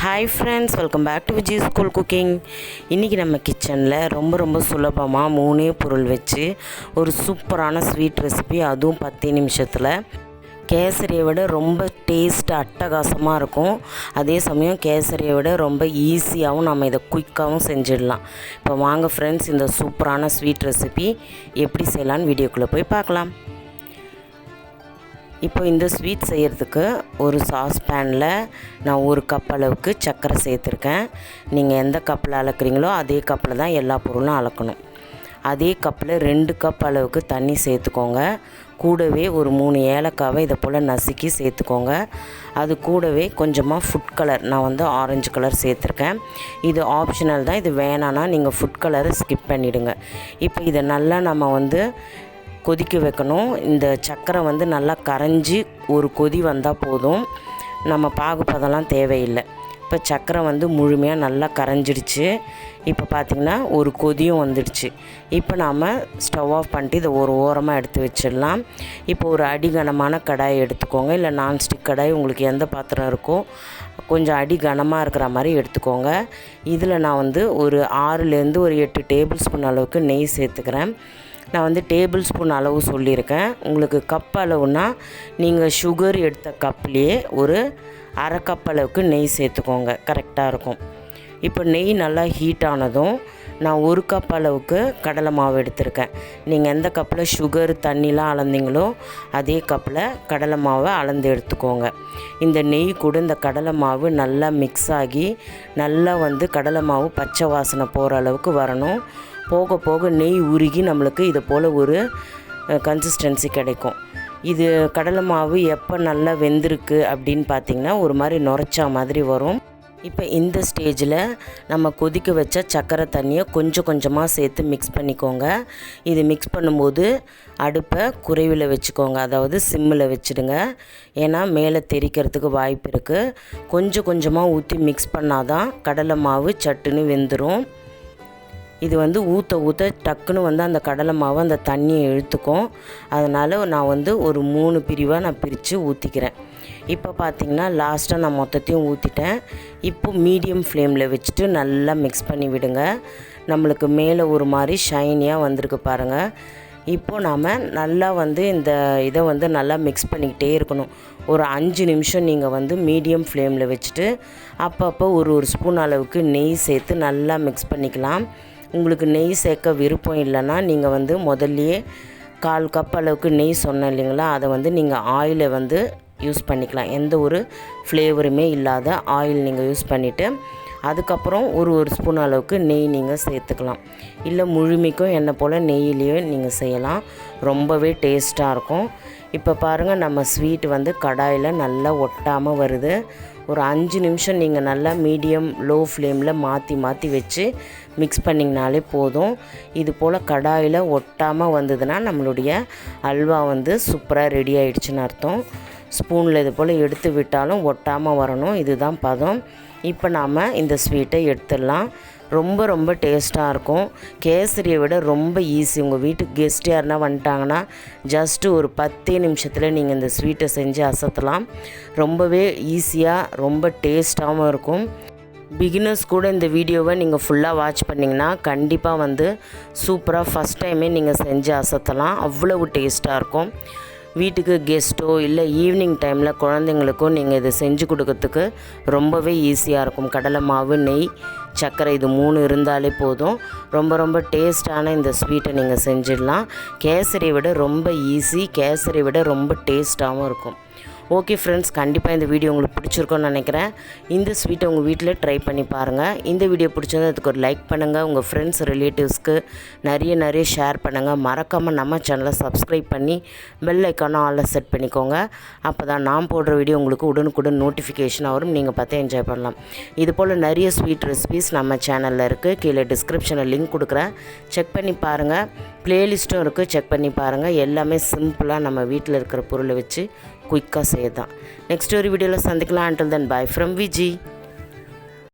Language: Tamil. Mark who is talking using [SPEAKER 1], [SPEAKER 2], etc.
[SPEAKER 1] Hi friends welcome back to Vijay school cooking இன்றைக்கி நம்ம கிச்சனில் ரொம்ப ரொம்ப சுலபமாக மூணே பொருள் வச்சு ஒரு சூப்பரான ஸ்வீட் ரெசிபி அதுவும் பத்து நிமிஷத்தில். கேசரியை விட ரொம்ப டேஸ்ட் அட்டகாசமாக இருக்கும். அதே சமயம் கேசரியை விட ரொம்ப ஈஸியாகவும் நம்ம இதை குயிக்காகவும் செஞ்சிடலாம். இப்போ வாங்க ஃப்ரெண்ட்ஸ் இந்த சூப்பரான ஸ்வீட் ரெசிபி எப்படி செய்யலான்னு வீடியோக்குள்ளே போய் பார்க்கலாம். இப்போ இந்த ஸ்வீட் செய்கிறதுக்கு ஒரு சாஸ் பேனில் நான் ஒரு கப் அளவுக்கு சர்க்கரை சேர்த்துருக்கேன். நீங்கள் எந்த கப்பில் அளக்குறீங்களோ அதே கப்பில் தான் எல்லா பொருளும் அளக்கணும். அதே கப்பில் ரெண்டு கப் அளவுக்கு தண்ணி சேர்த்துக்கோங்க. கூடவே ஒரு மூணு ஏலக்காவை இதை போல் நசுக்கி சேர்த்துக்கோங்க. அது கூடவே கொஞ்சமாக ஃபுட் கலர் நான் வந்து ஆரஞ்சு கலர் சேர்த்துருக்கேன். இது ஆப்ஷனல் தான் இது வேணான்னா நீங்கள் ஃபுட் கலரை ஸ்கிப் பண்ணிவிடுங்க இப்போ இதை நல்லா நம்ம வந்து கொதிக்க வைக்கணும். இந்த சர்க்கரை வந்து நல்லா கரைஞ்சி ஒரு கொதி வந்தால் போதும். நம்ம பாகுப்பதெல்லாம் தேவையில்லை. இப்போ சர்க்கரை வந்து முழுமையாக நல்லா கரைஞ்சிடுச்சு. இப்போ பார்த்திங்கன்னா ஒரு கொதியும் வந்துடுச்சு. இப்போ நாம் ஸ்டவ் ஆஃப் பண்ணிட்டு இதை ஒரு ஓரமாக எடுத்து வச்சிடலாம். இப்போ ஒரு அடிகனமான கடாய் எடுத்துக்கோங்க. இல்லை நான்ஸ்டிக் கடாய் உங்களுக்கு எந்த பாத்திரம் இருக்கோ கொஞ்சம் அடி கனமாக இருக்கிற மாதிரி எடுத்துக்கோங்க. இதில் நான் வந்து ஒரு ஆறுலேருந்து ஒரு எட்டு டேபிள் ஸ்பூன் அளவுக்கு நெய் சேர்த்துக்கிறேன். நான் வந்து டேபிள் ஸ்பூன் அளவு சொல்லியிருக்கேன். உங்களுக்கு கப் அளவுனா நீங்கள் சுகர் எடுத்த கப்லேயே ஒரு அரை கப் அளவுக்கு நெய் சேர்த்துக்கோங்க. கரெக்டாக இருக்கும். இப்போ நெய் நல்லா ஹீட் ஆனதும் நான் ஒரு கப் அளவுக்கு கடலை மாவு எடுத்திருக்கேன். நீங்கள் எந்த கப்பில் சுகர் தண்ணிலாம் அளந்தீங்களோ அதே கப்பில் கடலை மாவை அளந்து எடுத்துக்கோங்க. இந்த நெய் கூட இந்த கடலை மாவு நல்லா மிக்ஸ் ஆகி நல்லா வந்து கடலை மாவு பச்சை வாசனை போகிற அளவுக்கு வரணும். போக போக நெய் உருகி நம்மளுக்கு இது போல் ஒரு கன்சிஸ்டன்சி கிடைக்கும். இது கடலை மாவு எப்போ நல்லா வெந்திருக்கு அப்படின்னு பார்த்திங்கன்னா ஒரு மாதிரி நுரைச்சா மாதிரி வரும். இப்போ இந்த ஸ்டேஜில் நம்ம கொதிக்க வச்ச சர்க்கரை தண்ணியை கொஞ்சம் கொஞ்சமாக சேர்த்து மிக்ஸ் பண்ணிக்கோங்க. இது மிக்ஸ் பண்ணும்போது அடுப்பை குறைவில் வச்சுக்கோங்க. அதாவது சிம்மில் வச்சுடுங்க. ஏன்னா மேலே தெரிக்கிறதுக்கு வாய்ப்பு இருக்குது கொஞ்சம் கொஞ்சமாக ஊற்றி மிக்ஸ் பண்ணால் தான் கடலை மாவு சட்டுன்னு வெந்துடும் இது வந்து ஊற்ற ஊற்ற டக்குன்னு வந்து அந்த கடலை மாவு அந்த தண்ணியை இழுத்துக்கும். அதனால் நான் வந்து ஒரு மூணு பிரிவாக நான் பிரித்து ஊற்றிக்கிறேன் இப்போ பார்த்திங்கன்னா லாஸ்ட்டாக நான் மொத்தத்தையும் ஊற்றிட்டேன் இப்போ மீடியம் ஃப்ளேமில் வச்சுட்டு நல்லா மிக்ஸ் பண்ணி விடுங்க. நம்மளுக்கு மேலே ஒரு மாதிரி ஷைனியாக வந்திருக்கு பாருங்கள் இப்போது நாம் நல்லா வந்து இந்த இதை வந்து நல்லா மிக்ஸ் பண்ணிக்கிட்டே இருக்கணும். ஒரு அஞ்சு நிமிஷம் நீங்கள் வந்து மீடியம் ஃப்ளேமில் வச்சுட்டு அப்பப்போ ஒரு ஒரு ஸ்பூன் அளவுக்கு நெய் சேர்த்து நல்லா மிக்ஸ் பண்ணிக்கலாம். உங்களுக்கு நெய் சேர்க்க விருப்பம் இல்லைன்னா நீங்கள் வந்து முதல்லையே கால் கப் அளவுக்கு நெய் சொன்னேன் இல்லைங்களா அதை வந்து நீங்கள் ஆயிலை வந்து யூஸ் பண்ணிக்கலாம். எந்த ஒரு ஃப்ளேவருமே இல்லாத ஆயில் நீங்கள் யூஸ் பண்ணிவிட்டு அதுக்கப்புறம் ஒரு ஒரு ஸ்பூன் அளவுக்கு நெய் நீங்கள் சேர்த்துக்கலாம். இல்லை முழுமைக்கும் என்ன போல் நெய்யிலேயே நீங்கள் செய்யலாம். ரொம்பவே டேஸ்ட்டாக இருக்கும். இப்போ பாருங்கள் நம்ம ஸ்வீட் வந்து கடாயில் நல்லா ஒட்டாமல் வருது. ஒரு அஞ்சு நிமிஷம் நீங்கள் நல்லா மீடியம் லோ ஃப்ளேமில் மாற்றி மாற்றி வச்சு மிக்ஸ் பண்ணிங்கனாலே போதும். இது போல் கடாயில் ஒட்டாமல் வந்ததுன்னா நம்மளுடைய அல்வா வந்து சூப்பராக ரெடி ஆகிடுச்சின்னு அர்த்தம். ஸ்பூனில் இது போல் எடுத்து விட்டாலும் ஒட்டாமல் வரணும். இதுதான் பதம். இப்போ நாம் இந்த ஸ்வீட்டை எடுத்துடலாம். ரொம்ப ரொம்ப டேஸ்ட்டாக இருக்கும். கேசரியை விட ரொம்ப ஈஸி உங்கள் வீட்டுக்கு கெஸ்ட் யாருனா வந்துட்டாங்கன்னா ஜஸ்ட்டு ஒரு பத்தே நிமிஷத்தில் நீங்கள் இந்த ஸ்வீட்டை செஞ்சு அசத்தலாம். ரொம்பவே ஈஸியாக ரொம்ப டேஸ்ட்டாகவும் இருக்கும். பிகினர்ஸ் கூட இந்த வீடியோவை நீங்கள் ஃபுல்லாக வாட்ச் பண்ணிங்கன்னா கண்டிப்பாக வந்து சூப்பராக ஃபஸ்ட் டைமே நீங்கள் செஞ்சு அசத்தலாம். அவ்வளவு டேஸ்ட்டாக இருக்கும். வீட்டுக்கு கெஸ்ட்டோ இல்லை ஈவினிங் டைமில் குழந்தைங்களுக்கும் நீங்கள் இதை செஞ்சு கொடுக்கறதுக்கு ரொம்பவே ஈஸியாக இருக்கும். கடலை மாவு நெய் சர்க்கரை இது மூணு இருந்தாலே போதும். ரொம்ப ரொம்ப டேஸ்டான இந்த ஸ்வீட்டை நீங்கள் செஞ்சிடலாம். கேசரியை விட ரொம்ப ஈஸி. கேசரியை விட ரொம்ப டேஸ்ட்டாகவும் இருக்கும். ஓகே ஃப்ரெண்ட்ஸ் கண்டிப்பாக இந்த வீடியோ உங்களுக்கு பிடிச்சிருக்கோன்னு நினைக்கிறேன். இந்த ஸ்வீட்டை உங்கள் வீட்டில் ட்ரை பண்ணி பாருங்கள் இந்த வீடியோ பிடிச்சிருந்தா அதுக்கு ஒரு லைக் பண்ணுங்கள் உங்கள் ஃப்ரெண்ட்ஸ் ரிலேட்டிவ்ஸ்க்கு நிறைய நிறைய ஷேர் பண்ணுங்கள் மறக்காமல் நம்ம சேனலை சப்ஸ்கிரைப் பண்ணி பெல் ஐக்கானும் ஆலில் செட் பண்ணிக்கோங்க. அப்போ தான் நான் போடுற வீடியோ உங்களுக்கு உடனுக்குடன் நோட்டிஃபிகேஷன் வரும். நீங்கள் பார்த்து என்ஜாய் பண்ணலாம். இது போல் நிறைய ஸ்வீட் ரெசிபிஸ் நம்ம சேனலில் இருக்குது கீழே டிஸ்கிரிப்ஷனில் லிங்க் கொடுக்குறேன். செக் பண்ணி பாருங்கள் ப்ளேலிஸ்ட்டும் இருக்குது செக் பண்ணி பாருங்கள் எல்லாமே சிம்பிளாக நம்ம வீட்டில் இருக்கிற பொருளை வச்சு குயிக்காக செய்யதான். நெக்ஸ்ட் ஒரு வீடியோவில் சந்திக்கலாம். Until then bye from Viji